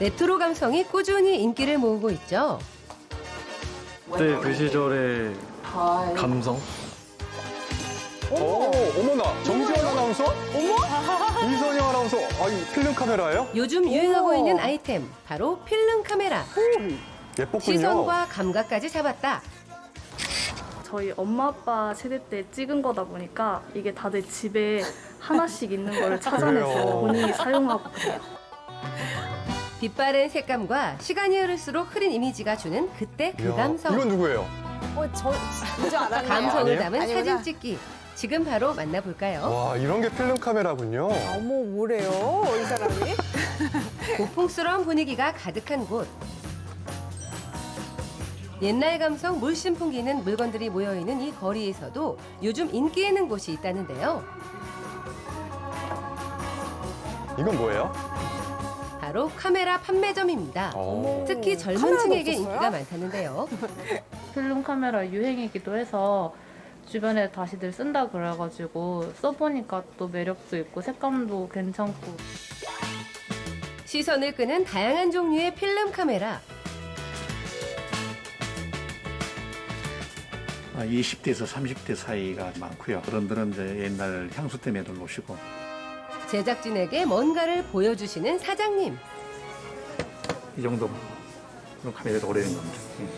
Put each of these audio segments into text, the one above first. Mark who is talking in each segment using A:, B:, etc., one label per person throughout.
A: 레트로 감성이 꾸준히 인기를 모으고 있죠.
B: 그때 그 시절의 감성?
C: 오, 어머나. 정지원 아나운서? 어머? 이선영 아나운서. 아, 이 필름 카메라예요?
A: 요즘 유행하고 있는 아이템 바로 필름 카메라.
C: 예뻤군요.
A: 시선과 감각까지 잡았다.
D: 저희 엄마 아빠 세대 때 찍은 거다 보니까 이게 다들 집에 하나씩 있는 거를 찾아내서
C: 그래요.
D: 본인이 사용하고 그래요.
A: 빛바랜 색감과 시간이 흐를수록 흐린 이미지가 주는 그때 그
C: 이야,
A: 감성.
C: 이건 누구예요?
E: 어, 저 이제 알았네요.
A: 감성을
C: 아니에요?
A: 담은
E: 아니구나.
A: 사진 찍기. 지금 바로 만나볼까요?
C: 와, 이런 게 필름 카메라군요.
E: 어머 뭐래요 이 사람이?
A: 고풍스러운 분위기가 가득한 곳. 옛날 감성 물씬 풍기는 물건들이 모여있는 이 거리에서도 요즘 인기 있는 곳이 있다는데요.
C: 이건 뭐예요?
A: 바로 카메라 판매점입니다.
C: 어.
A: 특히 젊은
E: 카메라도
A: 층에게
E: 없었어요?
A: 인기가 많다는데요.
D: 필름 카메라 유행이기도 해서 주변에 다시들 쓴다 그래가지고 써보니까 또 매력도 있고 색감도 괜찮고
A: 시선을 끄는 다양한 종류의 필름 카메라.
F: 아, 20대에서 30대 사이가 많고요. 어른들은 이제 옛날 향수 때문에들 오시고
A: 제작진에게 뭔가를 보여주시는 사장님.
F: 이 정도 카메라가 오래된 겁니다. 예.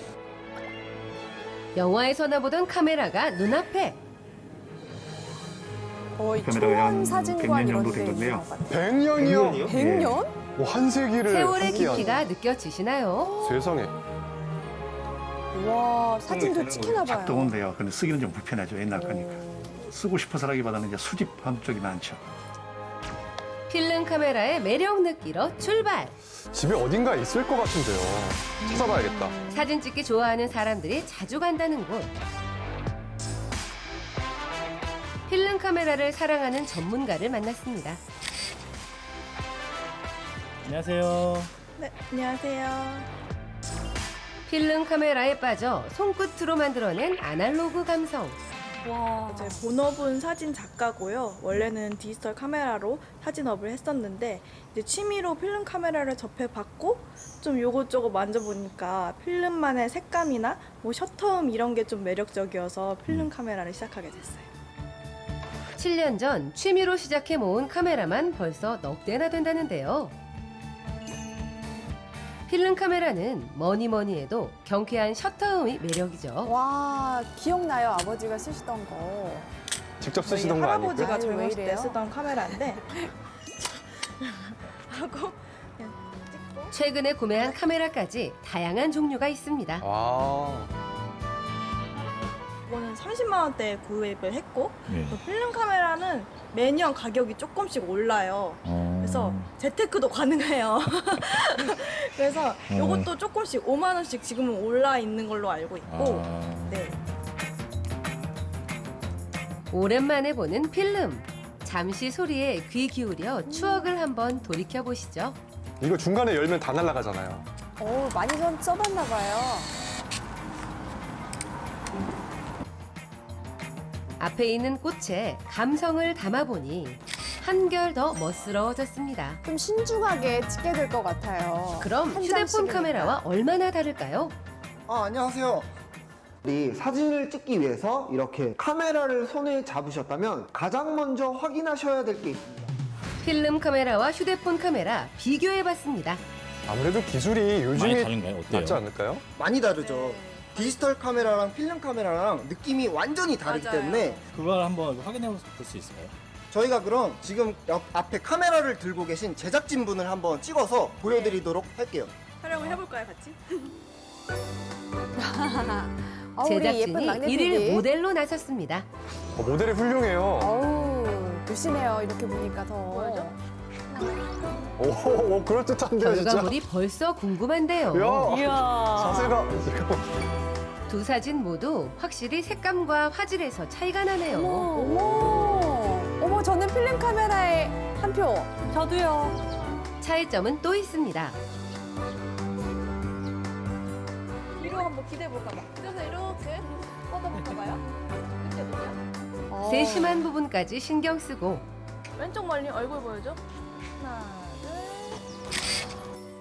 A: 영화에서나 보던 카메라가 눈앞에.
E: 거의
F: 카메라가 한
E: 초원 사진관
F: 100년
E: 이런
F: 정도 데된
E: 있는
F: 건데요.
E: 것 같아요.
C: 100년이요?
E: 100년?
C: 오, 한 세기를
A: 세월의
C: 함께한.
A: 깊이가 느껴지시나요?
C: 세상에.
E: 와 사진도 찍히나 봐요.
F: 작동은 돼요. 근데 쓰기는 좀 불편하죠. 옛날 거니까. 쓰고 싶어서라기보다는 이제 수집함 쪽이 많죠.
A: 필름 카메라의 매력 느끼러 출발.
C: 집에 어딘가 있을 것 같은데요. 찾아봐야겠다.
A: 사진 찍기 좋아하는 사람들이 자주 간다는 곳. 필름 카메라를 사랑하는 전문가를 만났습니다.
B: 안녕하세요.
G: 네, 안녕하세요.
A: 필름 카메라에 빠져 손끝으로 만들어낸 아날로그 감성.
G: 와. 이제 본업은 사진 작가고요. 원래는 디지털 카메라로 사진업을 했었는데 이제 취미로 필름 카메라를 접해봤고 좀 요것저것 만져보니까 필름만의 색감이나 뭐 셔터음 이런 게 좀 매력적이어서 필름 카메라를 시작하게 됐어요.
A: 7년 전 취미로 시작해 모은 카메라만 벌써 넉 대나 된다는데요. 필름 카메라는 뭐니 뭐니 해도 경쾌한 셔터음이 매력이죠.
E: 와 기억나요 아버지가 쓰시던 거.
C: 직접 쓰시던 거 아니고요?
G: 할아버지가
E: 아니, 왜
G: 젊었을 때
E: 이래요?
G: 쓰던 카메라인데 하고 그냥 찍고
A: 최근에 구매한 카메라까지 다양한 종류가 있습니다.
C: 아,
G: 이거는 30만 원대에 구입을 했고
F: 예.
G: 또 필름 카메라는 매년 가격이 조금씩 올라요. 그래서 재테크도 가능해요. 그래서 이것도 조금씩 5만 원씩 지금은 올라 있는 걸로 알고 있고, 네.
A: 오랜만에 보는 필름. 잠시 소리에 귀 기울여 추억을 한번 돌이켜 보시죠.
C: 이거 중간에 열면 다 날아가잖아요.
E: 어 많이 좀 써봤나 봐요.
A: 앞에 있는 꽃에 감성을 담아보니 한결 더 멋스러워졌습니다.
E: 좀 신중하게 찍게 될 것 같아요.
A: 그럼
E: 한
A: 휴대폰
E: 장씩이니까.
A: 카메라와 얼마나 다를까요?
H: 아, 안녕하세요. 우리 사진을 찍기 위해서 이렇게 카메라를 손에 잡으셨다면 가장 먼저 확인하셔야 될 게 있습니다.
A: 필름 카메라와 휴대폰 카메라 비교해봤습니다.
C: 아무래도 기술이
B: 많이 다른가요? 어때요?
C: 낫지 않을까요?
H: 많이 다르죠. 디지털 카메라랑 필름 카메라랑 느낌이 완전히 다르기
G: 맞아요.
H: 때문에
B: 그걸 한번 확인해 볼 수 있을까요?
H: 저희가 그럼 지금 옆 앞에 카메라를 들고 계신 제작진분을 한번 찍어서 보여드리도록 할게요.
G: 촬영을 해볼까요, 같이?
E: 아, 우리 예쁜
A: 제작진이
E: 막내
A: 일일. 모델로 나섰습니다.
C: 어, 모델이 훌륭해요.
E: 어우 조심해요 이렇게 보니까 더.
G: 보여줘?
C: 오, 오 그럴 듯한데요, 진짜.
A: 결과물이 벌써 궁금한데요.
C: 이야, 자세가.
A: 두 사진 모두 확실히 색감과 화질에서 차이가 나네요.
E: 어머 필름 카메라에 한 표. 저도요.
A: 차이점은 또 있습니다.
G: 뒤로 한번 기대해 볼까 봐. 그래서 이렇게 뻗어 볼까 봐요. 그때는요?
E: 어.
A: 세심한 부분까지 신경 쓰고
G: 왼쪽 멀리 얼굴 보여줘. 하나, 둘.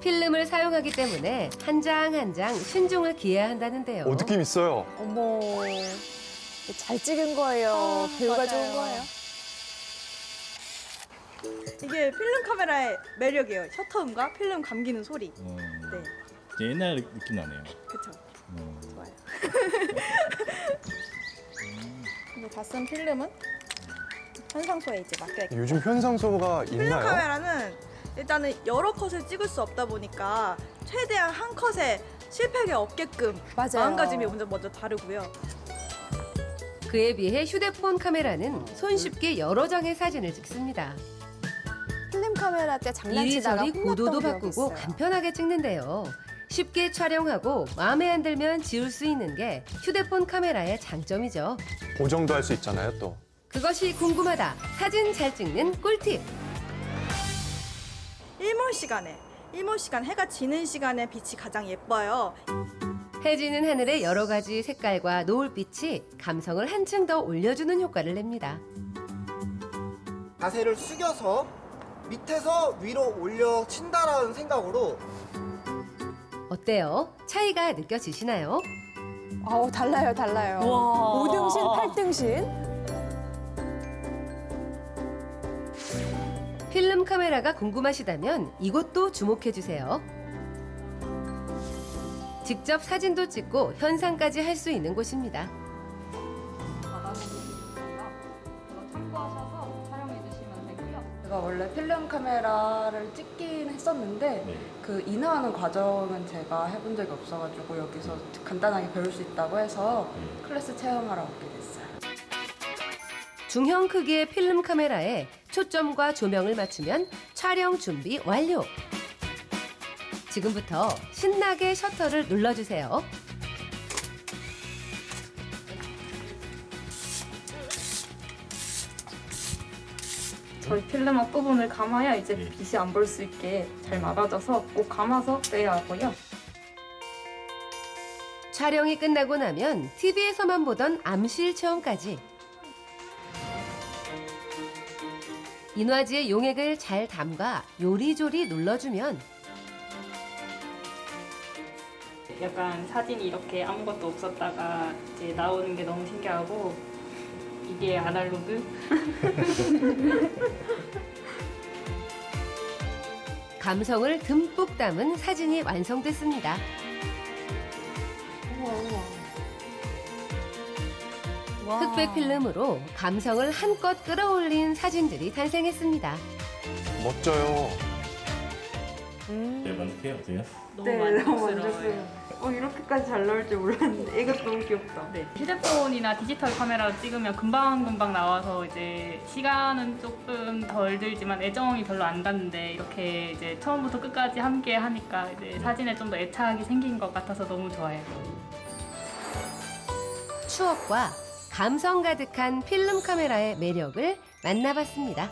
A: 필름을 사용하기 때문에 한 장 한 장 신중을 기해야 한다는데요.
C: 오, 느낌 있어요.
E: 어머. 잘 찍은 거예요.
G: 아,
E: 배우가
G: 맞아요.
E: 좋은 거예요.
G: 이게 필름 카메라의 매력이에요. 셔터음과 필름 감기는 소리.
B: 음,
G: 네,
B: 이제 옛날 느낌 나네요.
G: 그쵸.
B: 음.
G: 좋아요. 이거 다 쓴 필름은 현상소에 이제 맡겨야겠다.
C: 요즘 현상소가
G: 필름
C: 있나요?
G: 카메라는 일단은 여러 컷을 찍을 수 없다 보니까 최대한 한 컷에 실패가 없게끔
E: 맞아요.
G: 마음가짐이 먼저 먼저 다르고요.
A: 그에 비해 휴대폰 카메라는 손쉽게 여러 장의 사진을 찍습니다.
E: 카메라 때 장난치다가
A: 이리저리 고도도
E: 혼났던
A: 바꾸고. 간편하게 찍는데요. 쉽게 촬영하고 마음에 안 들면 지울 수 있는 게 휴대폰 카메라의 장점이죠.
C: 보정도 할 수 있잖아요, 또.
A: 그것이 궁금하다. 사진 잘 찍는 꿀팁.
G: 일몰 시간에 일몰 시간 해가 지는 시간에 빛이 가장 예뻐요.
A: 해지는 하늘의 여러 가지 색깔과 노을빛이 감성을 한층 더 올려주는 효과를 냅니다.
H: 자세를 숙여서 밑에서 위로 올려 친다라는 생각으로
A: 어때요? 차이가 느껴지시나요?
E: 아우 달라요 달라요.
I: 와.
E: 5등신 8등신.
A: 필름 카메라가 궁금하시다면 이곳도 주목해 주세요. 직접 사진도 찍고 현상까지 할 수 있는 곳입니다.
D: 참고하셔서
J: 제가 원래 필름 카메라를 찍긴 했었는데
B: 네.
J: 그 인하하는 과정은 제가 해본 적이 없어가지고 여기서 간단하게 배울 수 있다고 해서
B: 네.
J: 클래스 체험하러 오게 됐어요.
A: 중형 크기의 필름 카메라에 초점과 조명을 맞추면 촬영 준비 완료. 지금부터 신나게 셔터를 눌러주세요.
D: 저희 필름 앞부분을 감아야 이제
B: 네.
D: 빛이 안 볼 수 있게 잘 막아져서 꼭 감아서 빼야 하고요.
A: 촬영이 끝나고 나면 TV에서만 보던 암실 체험까지. 인화지의 용액을 잘 담가 요리조리 눌러주면
D: 약간 사진이 이렇게 아무것도 없었다가 이제 나오는 게 너무 신기하고 이게 아날로그?
A: 감성을 듬뿍 담은 사진이 완성됐습니다. 흑백 필름으로 감성을 한껏 끌어올린 사진들이 탄생했습니다.
C: 멋져요.
B: 네, 만족해요, 어때요?
D: 너무
J: 네,
D: 만족스러워요.
J: 어, 이렇게까지 잘 나올 줄 몰랐는데 이것도 너무 귀엽다.
D: 네, 휴대폰이나 디지털 카메라로 찍으면 금방금방 나와서 이제 시간은 조금 덜 들지만 애정이 별로 안 갔는데 이렇게 이제 처음부터 끝까지 함께 하니까 이제 사진에 좀 더 애착이 생긴 것 같아서 너무 좋아요.
A: 추억과 감성 가득한 필름 카메라의 매력을 만나봤습니다.